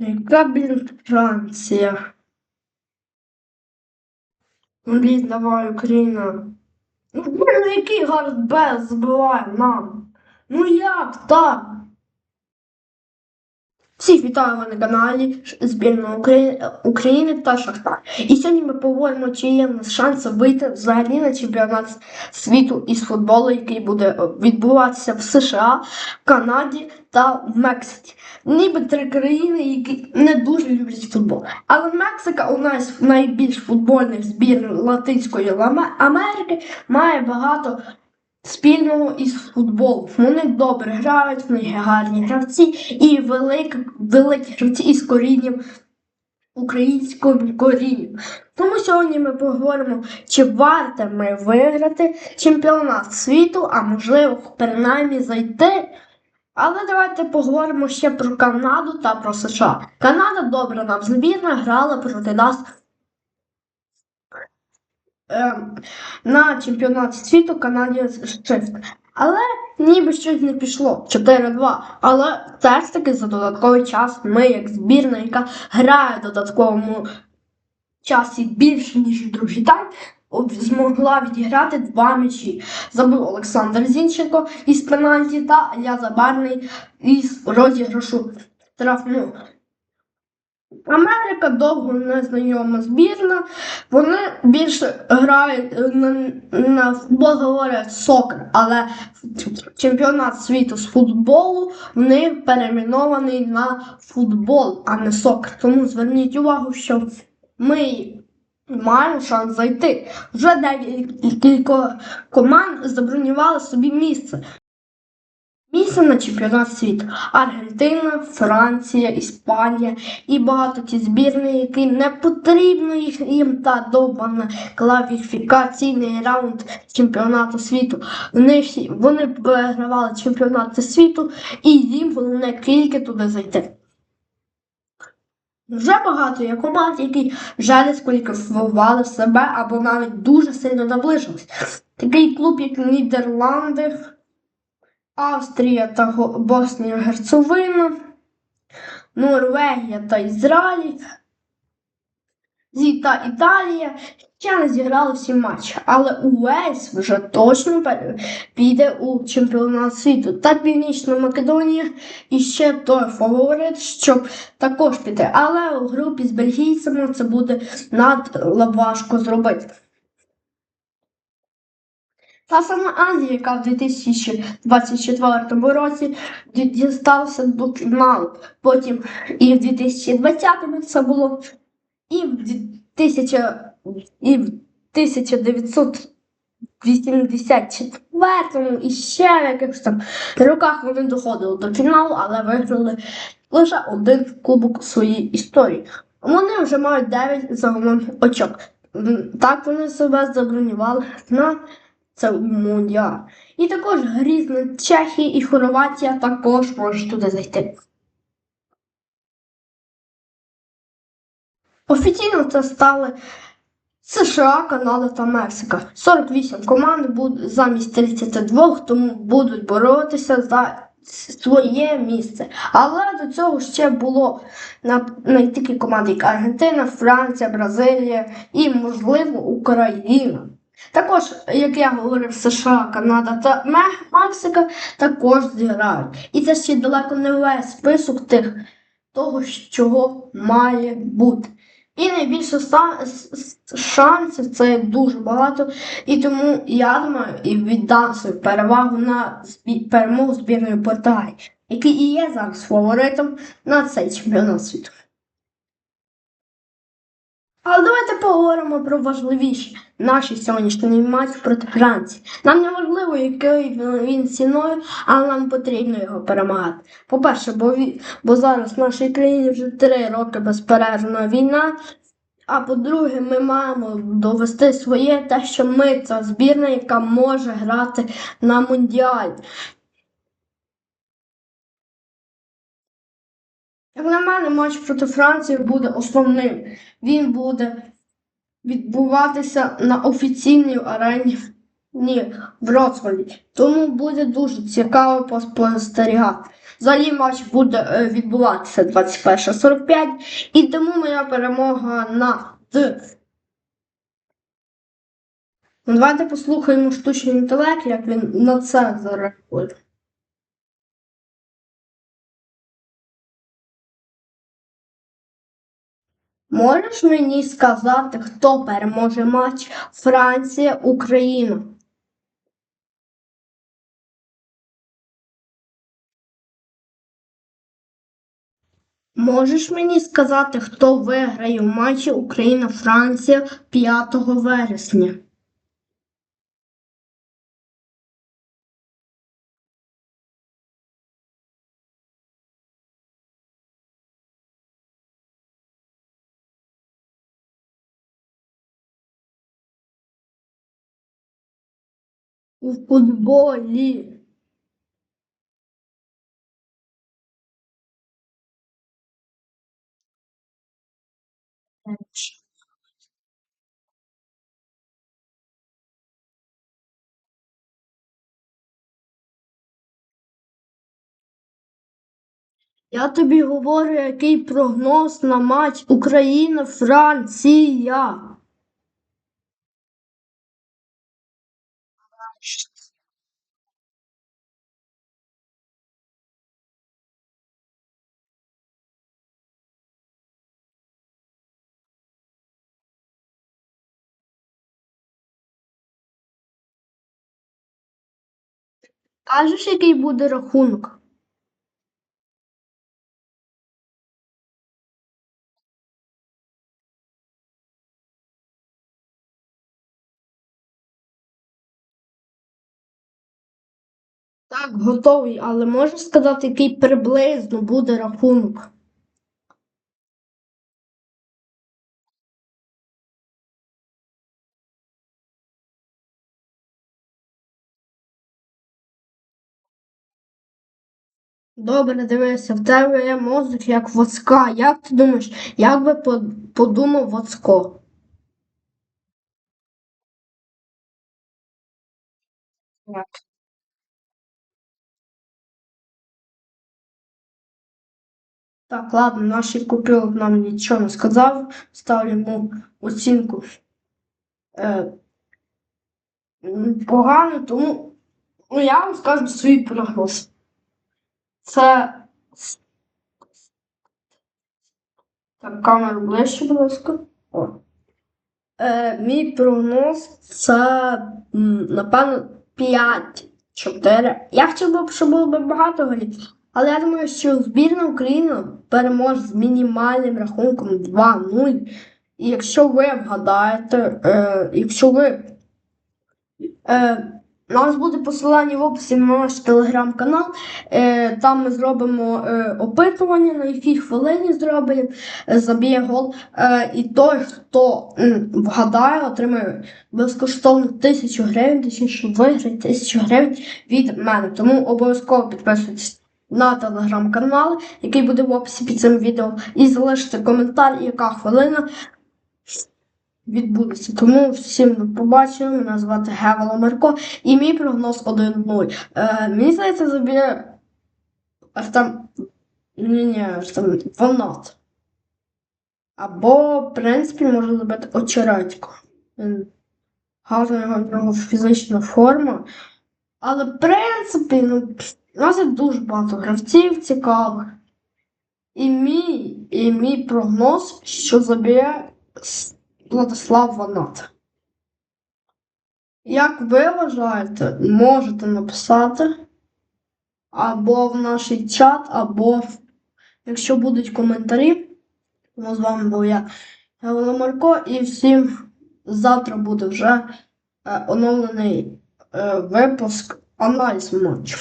Яка, блін, Франція? Блін, давай, Україна. Ну, блін, ну який Гард збиває нам? Ну як так? Всіх вітаю ви на каналі збірної України, України та Шахтар. І сьогодні ми поговоримо, чи є в нас шанс вийти взагалі на чемпіонат світу із футболу, який буде е, відбуватися в США, Канаді та в Мексиці. Ніби три країни, які не дуже люблять футбол. Але Мексика у нас найбільш футбольних збір Латинської Америки має багато спільного із футболом. Вони добре грають, в них є гарні гравці і великі, великі гравці із корінням українського коріння. Тому сьогодні ми поговоримо, чи варто ми виграти чемпіонат світу, а можливо, принаймні зайти. Але давайте поговоримо ще про Канаду та про США. Канада добра нам збірна грала проти нас на чемпіонаті світу Канаді Shift. Але ніби щось не пішло 4-2. Але все ж таки за додатковий час ми, як збірна, яка грає в додатковому часі більше, ніж другий тайм, змогла відіграти два м'ячі. Забив Олександр Зінченко із пенальті та Ілля Забарний із розіграшу штрафну. Америка довго не знайома збірна. Вони більше грають на, на футбол, говорять сокер, але чемпіонат світу з футболу в перейменований на футбол, а не сокер. Тому зверніть увагу, що ми маємо шанс зайти. Вже декілька команд забронювали собі місце. Місце на чемпіонат світу. Аргентина, Франція, Іспанія і багато ті збірні, які не потрібно їх їм та довбана кваліфікаційний раунд чемпіонату світу. Вони всі вони вигравали чемпіонати світу, і їм головне тільки туди зайти. Вже багато є команд, які вже дискваліфікували себе або навіть дуже сильно наближились. Такий клуб, як Нідерланди. Австрія та Боснія Герцеговина, Норвегія та Ізраїль та Італія ще не зіграли всі матчі, але Уельс вже точно піде у чемпіонат світу. Та Північна Македонія і ще той фаворит, щоб також піти. Але у групі з бельгійцями це буде надважко зробити. Та сама Англія, яка в 2024 році ді- дісталася до фіналу. Потім і в 2020-му це було, і в 2000, і в 1984 і ще в якихось там роках вони доходили до фіналу, але виграли лише один кубок у своїй історії. Вони вже мають 9 загалом очок. Так вони себе забронювали на це мундіал. І також грізна Чехія і Хорватія також можуть туди зайти. Офіційно це стали США, Канада та Мексика. 48 команд будуть замість 32, тому будуть боротися за своє місце. Але до цього ще було на такі команди, як Аргентина, Франція, Бразилія і, можливо, Україна. Також, як я говорив, США, Канада та Мексика також зіграють. І це ще далеко не весь список тих того, чого має бути. І найбільше шансів це дуже багато. І тому я думаю і віддам свою перевагу на перемогу збірної Португалії, який і є зараз фаворитом на цей чемпіонат світу. Але давайте поговоримо про важливіше наші сьогоднішній матч проти Франції. Нам не важливо, який він ціною, але нам потрібно його перемагати. По-перше, бо, бо зараз в нашій країні вже три роки безперервна війна. А по-друге, ми маємо довести своє те, що ми це збірна, яка може грати на мундіалі. Як на мене, матч проти Франції буде основним. Він буде відбуватися на офіційній арені Ні, в Вроцлаві. Тому буде дуже цікаво поспостерігати. Взагалі матч буде е, відбуватися 21.45, і тому моя перемога на Д. Ну, Давайте послухаємо штучний інтелект, як він на це зареагує. Можеш мені сказати, хто переможе матч Франція-Україна? Можеш мені сказати, хто виграє в матчі Україна-Франція 5 вересня? У футболі. Я тобі говорю, який прогноз на матч Україна-Франція. Кажеш, який буде рахунок? Так, готовий, але можеш сказати, який приблизно буде рахунок? Добре, дивися, в тебе є мозок як воска. Як ти думаєш, як би подумав Вацко? Так, ладно, наш купив нам нічого не сказав. Ставлю йому оцінку е, погано, тому ну, я вам скажу свій прогноз. Це. Так, камеру ближче, будь ласка. О. Е, мій прогноз це, напевно, 5-4. Я хотів би, щоб було б багато голів. Але я думаю, що збірна України переможе з мінімальним рахунком 2-0. І якщо ви вгадаєте, е, якщо ви. Е, у нас буде посилання в описі на наш телеграм-канал. Е, там ми зробимо е, опитування, на якій хвилині зробимо, е, заб'є гол. І той, хто вгадає, отримає безкоштовно тисячу гривень, точніше виграє тисячу гривень від мене. Тому обов'язково підписуйтесь на телеграм-канал, який буде в описі під цим відео, і залиште коментар, яка хвилина відбудеться. Тому всім побачення. Мене звати Гевело Марко, і мій прогноз 1-0. Е, мені здається, заб'є Артем. Ні, ні, Артем Ванат. Або, в принципі, може забити Очередько. Гарна його в нього фізична форма. Але, в принципі, ну, у нас є дуже багато гравців цікавих. І мій, і мій прогноз, що заб'є Владислав Ванат. Як ви вважаєте, можете написати або в наш чат, або в... якщо будуть коментарі. Ну, з вами був я, Гаврила Марко, і всім завтра буде вже е, оновлений е, випуск аналіз матчу.